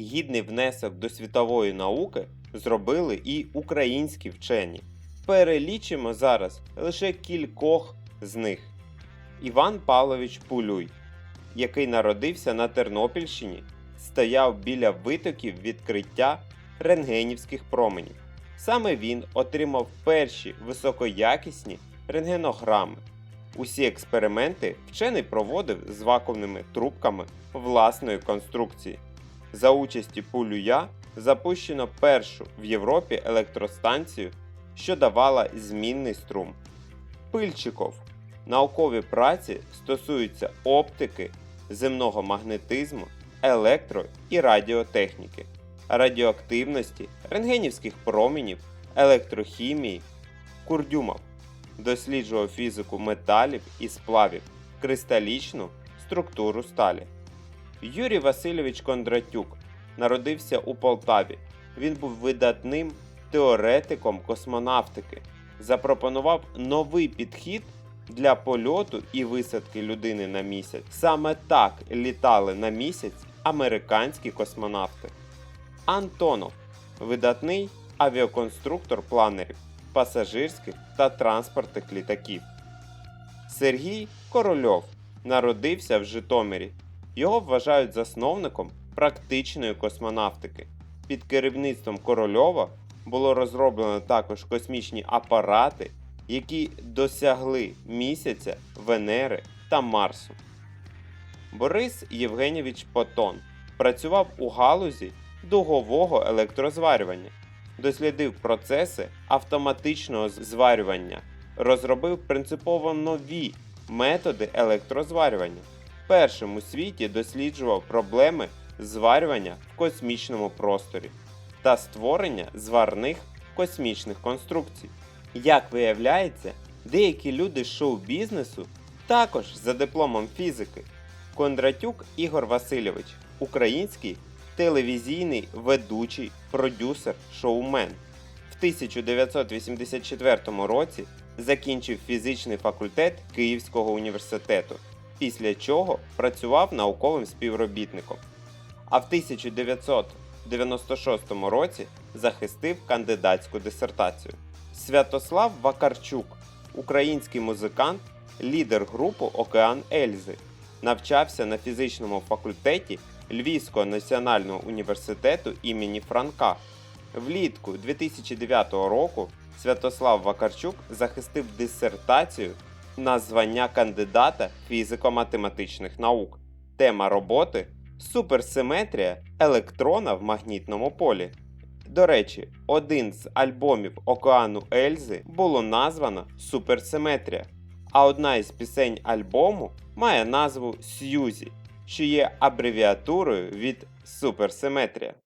Гідний внесок до світової науки зробили і українські вчені. Перелічимо зараз лише кількох з них. Іван Павлович Пулюй, який народився на Тернопільщині, стояв біля витоків відкриття рентгенівських променів. Саме він отримав перші високоякісні рентгенограми. Усі експерименти вчений проводив з вакуумними трубками власної конструкції. За участі Пулюя запущено першу в Європі електростанцію, що давала змінний струм. Пильчиков. Наукові праці стосуються оптики, земного магнетизму, електро і радіотехніки, радіоактивності, рентгенівських промінів, електрохімії. Курдюмов досліджував фізику металів і сплавів, кристалічну структуру сталі. Юрій Васильович Кондратюк народився у Полтаві. Він був видатним теоретиком космонавтики, запропонував новий підхід для польоту і висадки людини на місяць. Саме так літали на місяць американські космонавти. Антонов видатний авіаконструктор планерів, пасажирських та транспортних літаків. Сергій Корольов народився в Житомирі. Його вважають засновником практичної космонавтики. Під керівництвом Корольова було розроблено також космічні апарати, які досягли місяця, Венери та Марсу. Борис Євгенєвич Потон працював у галузі дугового електрозварювання, дослідив процеси автоматичного зварювання, розробив принципово нові методи електрозварювання. Першим у світі досліджував проблеми зварювання в космічному просторі та створення зварних космічних конструкцій. Як виявляється, деякі люди з шоу-бізнесу також за дипломом фізики. Кондратюк Ігор Васильович, український телевізійний ведучий, продюсер, шоумен. В 1984 році закінчив фізичний факультет Київського університету, після чого працював науковим співробітником. А в 1996 році захистив кандидатську дисертацію. Святослав Вакарчук, український музикант, лідер групи Океан Ельзи, навчався на фізичному факультеті Львівського національного університету імені Франка. Влітку 2009 року Святослав Вакарчук захистив дисертацію на звання кандидата фізико-математичних наук. Тема роботи суперсиметрія електрона в магнітному полі. До речі, один з альбомів Океану Ельзи було названо Суперсиметрія, а одна із пісень альбому має назву Сьюзі, що є абревіатурою від суперсиметрія.